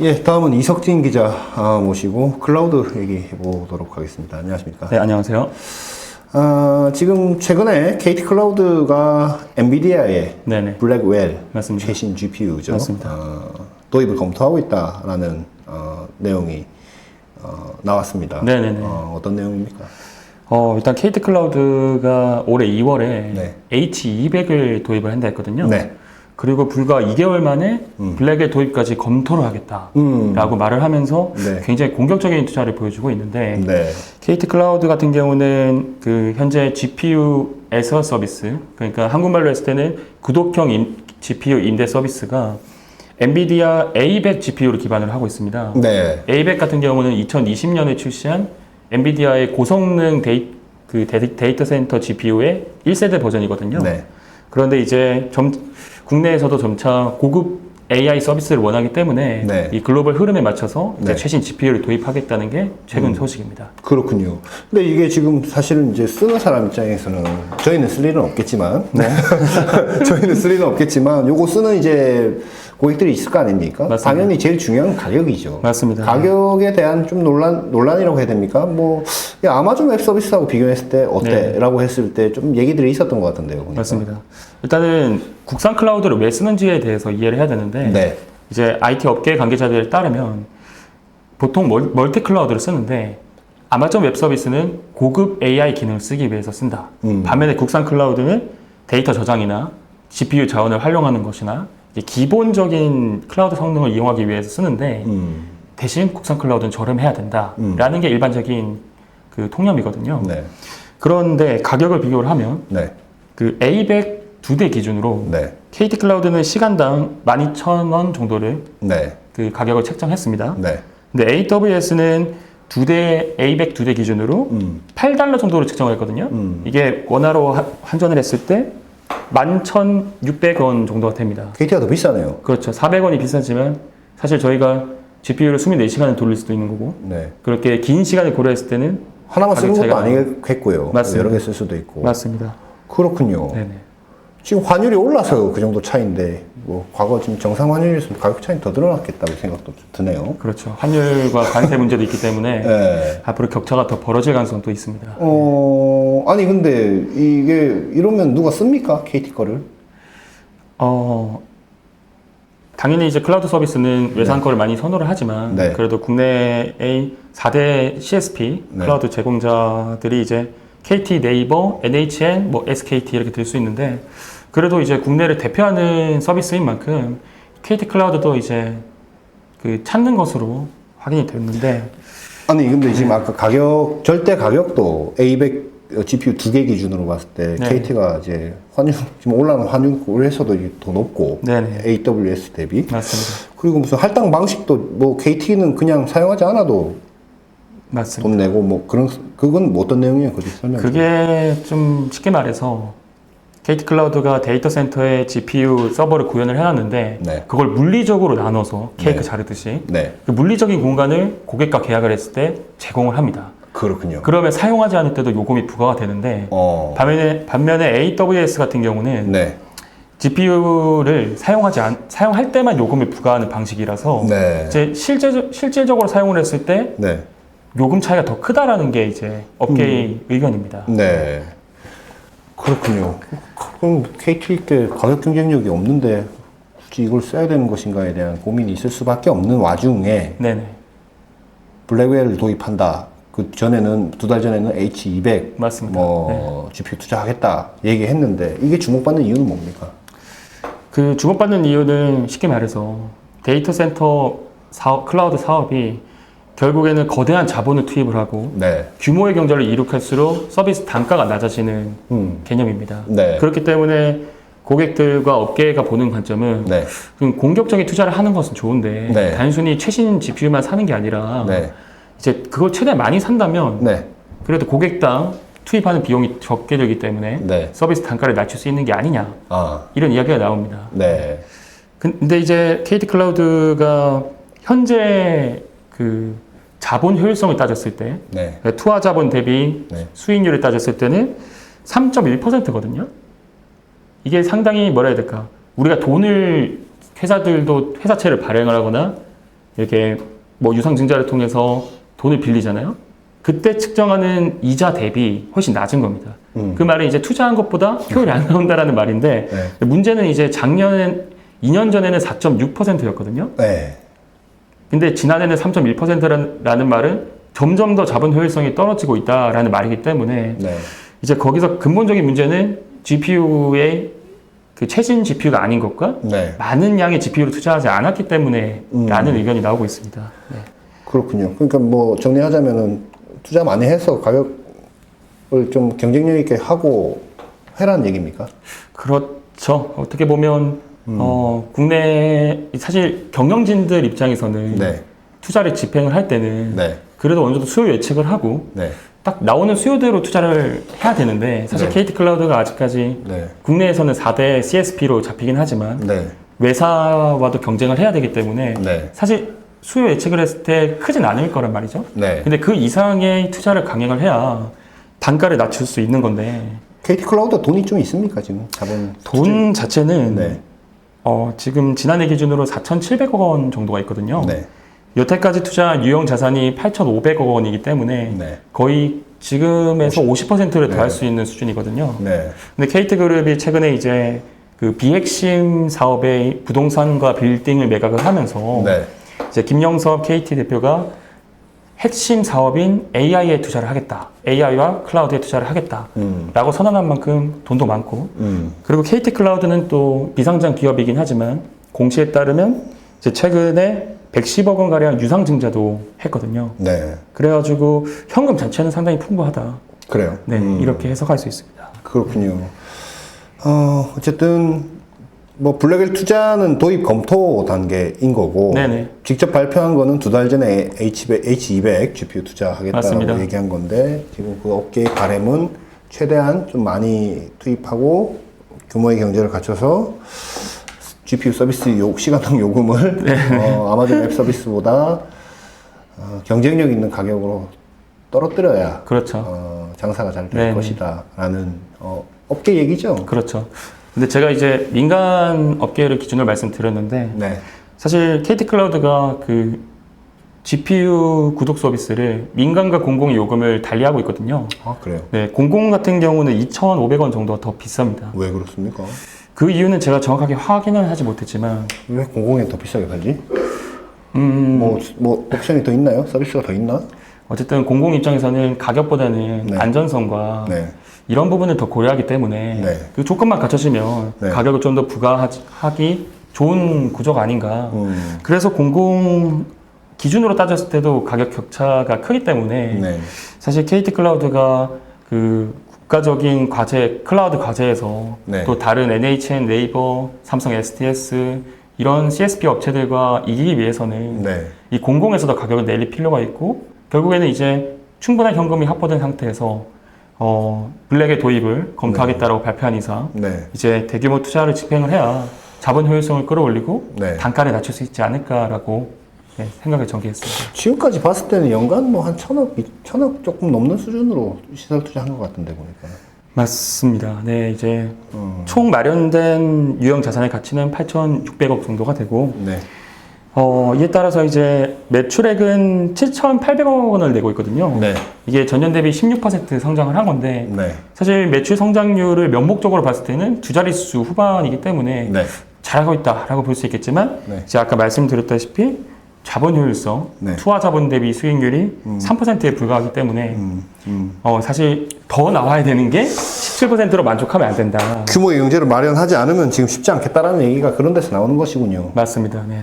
예, 다음은 이석진 기자 아, 모시고 클라우드 얘기해 보도록 하겠습니다. 안녕하십니까? 네, 안녕하세요. 아, 지금 최근에 KT 클라우드가 엔비디아의 네네. 블랙웰 맞습니다. 최신 GPU죠. 맞습니다. 어, 도입을 검토하고 있다라는 어, 내용이 어, 나왔습니다. 네네네. 어, 어떤 내용입니까? 어, 일단 KT 클라우드가 올해 2월에 네. H200을 도입을 한다 했거든요. 네. 그리고 불과 2개월 만에 블랙의 도입까지 검토를 하겠다라고 음. 말을 하면서 네. 굉장히 공격적인 투자를 보여주고 있는데 네. KT 클라우드 같은 경우는 그 현재 GPU 에서 서비스 그러니까 한국말로 했을 때는 구독형 임- GPU 임대 서비스가 엔비디아 A100 GPU를 기반으로 하고 있습니다. 네. A100 같은 경우는 2020년에 출시한 엔비디아의 고성능 데이, 그 데이, 데이터 센터 GPU의 1세대 버전이거든요. 네. 그런데 이제 점, 국내에서도 점차 고급 AI 서비스를 원하기 때문에 네. 이 글로벌 흐름에 맞춰서 이제 네. 최신 GPU를 도입하겠다는 게 최근 소식입니다. 그렇군요. 근데 이게 지금 사실은 이제 쓰는 사람 입장에서는 저희는 쓸 일은 없겠지만, 네. 저희는 쓸 일은 없겠지만, 요거 쓰는 이제 고객들이 있을 거 아닙니까? 맞습니다. 당연히 제일 중요한 건 가격이죠. 맞습니다. 가격에 대한 좀 논란, 논란이라고 해야 됩니까? 뭐, 야, 아마존 웹 서비스하고 비교했을 때 어때? 네. 라고 했을 때 좀 얘기들이 있었던 것 같은데요. 보니까. 맞습니다. 일단은 국산 클라우드를 왜 쓰는지에 대해서 이해를 해야 되는데 네. 이제 IT 업계 관계자들에 따르면 보통 멀, 멀티 클라우드를 쓰는데 아마존 웹 서비스는 고급 AI 기능을 쓰기 위해서 쓴다. 음. 반면에 국산 클라우드는 데이터 저장이나 GPU 자원을 활용하는 것이나 기본적인 클라우드 성능을 이용하기 위해서 쓰는데 음. 대신 국산 클라우드는 저렴해야 된다라는 게 일반적인 그 통념이거든요. 네. 그런데 가격을 비교를 하면 네. 그 A100 두 대 기준으로 네. KT 클라우드는 시간당 12,000원 정도를 네. 그 가격을 책정했습니다. 네. 근데 AWS는 두 대 A100 두 대 기준으로 음. 8달러 정도로 책정을 했거든요. 음. 이게 원화로 하- 환전을 했을 때 11,600원 정도가 됩니다. KT가 더 비싸네요. 그렇죠. 400원이 비싸지만 사실 저희가 GPU를 24시간을 돌릴 수도 있는 거고 네. 그렇게 긴 시간을 고려했을 때는 하나만 쓰는 것도 아니겠고요. 맞습니다. 여러 개 쓸 수도 있고. 맞습니다. 그렇군요. 네네. 지금 환율이 올라서 그 정도 차인데 뭐 과거 지금 정상 환율이었으면 가격 차이 더 늘어났겠다고 생각도 좀 드네요. 그렇죠. 환율과 관세 문제도 있기 때문에 네. 앞으로 격차가 더 벌어질 가능성도 있습니다. 어 아니 근데 이게 이러면 누가 씁니까 KT 거를? 어, 당연히 이제 클라우드 서비스는 외산 거를 많이 선호를 하지만 네. 그래도 국내의 4대 CSP 네. 클라우드 제공자들이 이제 KT, 네이버, NHN, 뭐 SKT 이렇게 될수 있는데 그래도 이제 국내를 대표하는 서비스인 만큼 KT 클라우드도 이제 그 찾는 것으로 확인이 됐는데 아니 근데 지금 아까 가격 절대 가격도 A100 GPU 두 개 기준으로 봤을 때 네. KT가 이제 환율 지금 올라가는 환율 고려해서도 이게 더 높고 네네. AWS 대비 맞습니다. 그리고 무슨 할당 방식도 뭐 KT는 그냥 사용하지 않아도 맞습니다. 돈 내고 뭐 그런 그건 뭐 어떤 내용이에요? 그게 설명. 좀. 그게 좀 쉽게 말해서 KT 클라우드가 데이터 센터에 GPU 서버를 구현을 해놨는데 네. 그걸 물리적으로 나눠서 케이크 네. 자르듯이 네, 그 물리적인 공간을 고객과 계약을 했을 때 제공을 합니다. 그렇군요. 그러면 사용하지 않을 때도 요금이 부과가 되는데 어, 반면에, 반면에 AWS 같은 경우는 네, GPU를 사용하지 않, 사용할 때만 요금을 부과하는 방식이라서 네, 이제 실제, 실질적으로 사용을 했을 때 네, 요금 차이가 더 크다라는 게 이제 업계의 음. 의견입니다. 네. 그렇군요. 그럼 KT 때 가격 경쟁력이 없는데 굳이 이걸 써야 되는 것인가에 대한 고민이 있을 수밖에 없는 와중에 네네. 블랙웰을 도입한다. 그 전에는 두 달 전에는 H200 맞습니다. 네. 뭐 GPU 투자하겠다 얘기했는데 이게 주목받는 이유는 뭡니까? 그 주목받는 이유는 쉽게 말해서 데이터 센터 사업, 클라우드 사업이 결국에는 거대한 자본을 투입을 하고 네, 규모의 경제를 이룩할수록 서비스 단가가 낮아지는 음, 개념입니다. 네, 그렇기 때문에 고객들과 업계가 보는 관점은 네, 좀 공격적인 투자를 하는 것은 좋은데 네. 단순히 최신 GPU만 사는 게 아니라 네, 이제 그걸 최대한 많이 산다면 네, 그래도 고객당 투입하는 비용이 적게 들기 때문에 네. 서비스 단가를 낮출 수 있는 게 아니냐 아, 이런 이야기가 나옵니다. 네, 근데 이제 KT 클라우드가 현재 그 자본 효율성을 따졌을 때 네, 그러니까 투하 자본 대비 네. 수익률을 따졌을 때는 3.1%거든요. 이게 상당히 뭐라 해야 될까? 우리가 돈을 회사들도 회사채를 발행을 하거나 이렇게 뭐 유상증자를 통해서 돈을 빌리잖아요. 그때 측정하는 이자 대비 훨씬 낮은 겁니다. 음. 그 말은 이제 투자한 것보다 효율이 안 나온다라는 말인데 네. 문제는 이제 작년엔 2년 전에는 4.6%였거든요. 네. 근데 지난해는 3.1%라는 말은 점점 더 자본 효율성이 떨어지고 있다라는 말이기 때문에 네. 이제 거기서 근본적인 문제는 GPU의 그 최신 GPU가 아닌 것과 네. 많은 양의 GPU를 투자하지 않았기 때문에 음. 라는 의견이 나오고 있습니다. 네. 그렇군요. 그러니까 뭐 정리하자면은 투자 많이 해서 가격을 좀 경쟁력 있게 하고 해라는 얘기입니까? 그렇죠. 어떻게 보면 음. 어, 국내 사실 경영진들 입장에서는 네. 투자를 집행을 할 때는 네. 그래도 어느 정도 수요 예측을 하고 네. 딱 나오는 수요대로 투자를 해야 되는데 사실 네. KT 클라우드가 아직까지 네. 국내에서는 4대 CSP로 잡히긴 하지만 네. 외사와도 경쟁을 해야 되기 때문에 네. 사실 수요 예측을 했을 때 크진 않을 거란 말이죠. 네. 근데 그 이상의 투자를 강행을 해야 단가를 낮출 수 있는 건데 KT 클라우드 돈이 좀 있습니까 지금 자본? 돈 자체는 네. 어, 지금 지난해 기준으로 4,700억 원 정도가 있거든요. 네. 여태까지 투자한 유형 자산이 8,500억 원이기 때문에 네. 거의 지금에서 50%를 네. 더할 수 있는 수준이거든요. 네. 근데 KT그룹이 최근에 이제 그 비핵심 사업의 부동산과 빌딩을 매각을 하면서 네. 이제 김영섭 KT 대표가 핵심 사업인 AI에 투자를 하겠다. AI와 클라우드에 투자를 하겠다. 음. 라고 선언한 만큼 돈도 많고 음. 그리고 KT 클라우드는 또 비상장 기업이긴 하지만 공시에 따르면 이제 최근에 110억 원 가량 유상 증자도 했거든요. 네. 그래가지고 현금 자체는 상당히 풍부하다. 그래요. 네, 음. 이렇게 해석할 수 있습니다. 그렇군요. 어, 어쨌든 뭐 블랙엘 투자는 도입 검토 단계인 거고 네네. 직접 발표한 거는 두 달 전에 H200, H200 GPU 투자하겠다고 맞습니다. 얘기한 건데 지금 그 업계의 바램은 최대한 좀 많이 투입하고 규모의 경제를 갖춰서 GPU 서비스 요, 시간당 요금을 어, 아마존 웹 서비스보다 어, 경쟁력 있는 가격으로 떨어뜨려야 그렇죠. 어, 장사가 잘될 네네. 것이다라는 어, 업계 얘기죠. 그렇죠. 근데 제가 이제 민간 업계를 기준으로 말씀드렸는데 네, 사실 KT 클라우드가 그 GPU 구독 서비스를 민간과 공공의 요금을 달리하고 있거든요. 아 그래요. 네, 공공 같은 경우는 2,500원 정도가 더 비쌉니다. 왜 그렇습니까? 그 이유는 제가 정확하게 확인은 하지 못했지만, 왜 공공에 더 비싸게 팔지? 음, 뭐, 뭐 옵션이 더 있나요? 서비스가 더 있나? 어쨌든 공공 입장에서는 가격보다는 네. 안전성과 네, 이런 부분을 더 고려하기 때문에 네. 그 조건만 갖춰지면 네. 가격을 좀 더 부과하기 좋은 구조가 아닌가. 음, 그래서 공공 기준으로 따졌을 때도 가격 격차가 크기 때문에 네, 사실 KT 클라우드가 그 국가적인 과제 클라우드 과제에서 네. 또 다른 NHN, 네이버, 삼성 STS 이런 CSP 업체들과 이기기 위해서는 네, 이 공공에서 도 가격을 내릴 필요가 있고 결국에는 이제 충분한 현금이 확보된 상태에서 어, 블랙의 도입을 검토하겠다라고 발표한 이상 네, 이제 대규모 투자를 집행을 해야 자본 효율성을 끌어올리고 네. 단가를 낮출 수 있지 않을까라고 네, 생각을 전개했습니다. 지금까지 봤을 때는 연간 뭐 한 천억, 이- 천억 조금 넘는 수준으로 시설 투자한 것 같은데 보니까. 맞습니다. 네, 이제 음, 총 마련된 유형 자산의 가치는 8,600억 정도가 되고 네, 어, 이에 따라서 이제 매출액은 7,800억 원을 내고 있거든요. 네, 이게 전년 대비 16% 성장을 한 건데 네, 사실 매출 성장률을 면목적으로 봤을 때는 두 자릿수 후반이기 때문에 네, 잘하고 있다라고 볼 수 있겠지만 네. 이제 아까 말씀드렸다시피 자본 효율성, 네. 투하 자본 대비 수익률이 3%에 불과하기 때문에 음, 음. 어, 사실 더 나와야 되는 게 17%로 만족하면 안 된다. 규모의 경제를 마련하지 않으면 지금 쉽지 않겠다라는 얘기가 그런 데서 나오는 것이군요. 맞습니다. 네네.